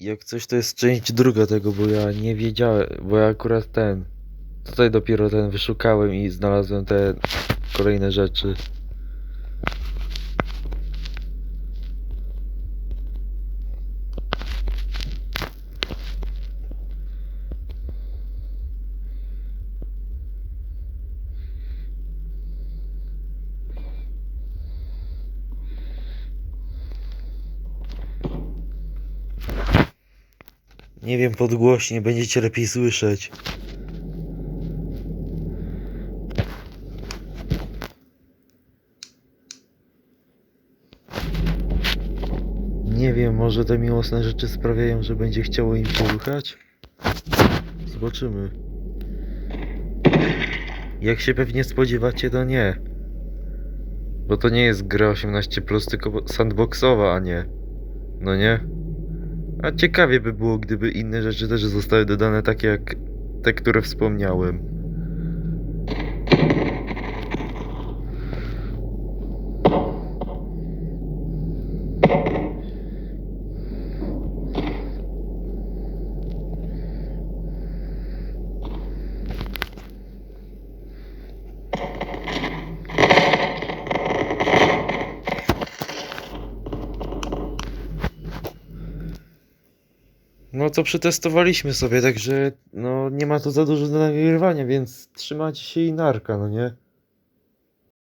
Jak coś to jest część druga tego, bo ja nie wiedziałem, bo ja akurat ten. Tutaj dopiero ten wyszukałem i znalazłem te kolejne rzeczy. Nie wiem, podgłośnie, będziecie lepiej słyszeć. Nie wiem, może te miłosne rzeczy sprawiają, że będzie chciało im się ruchać? Zobaczymy. Jak się pewnie spodziewacie, to nie. Bo to nie jest gra 18+, tylko sandboxowa, a nie. No nie? A ciekawie by było, gdyby inne rzeczy też zostały dodane, takie jak te, które wspomniałem. No to przetestowaliśmy sobie, także no nie ma tu za dużo do nagrywania, więc trzymajcie się i narka, no nie?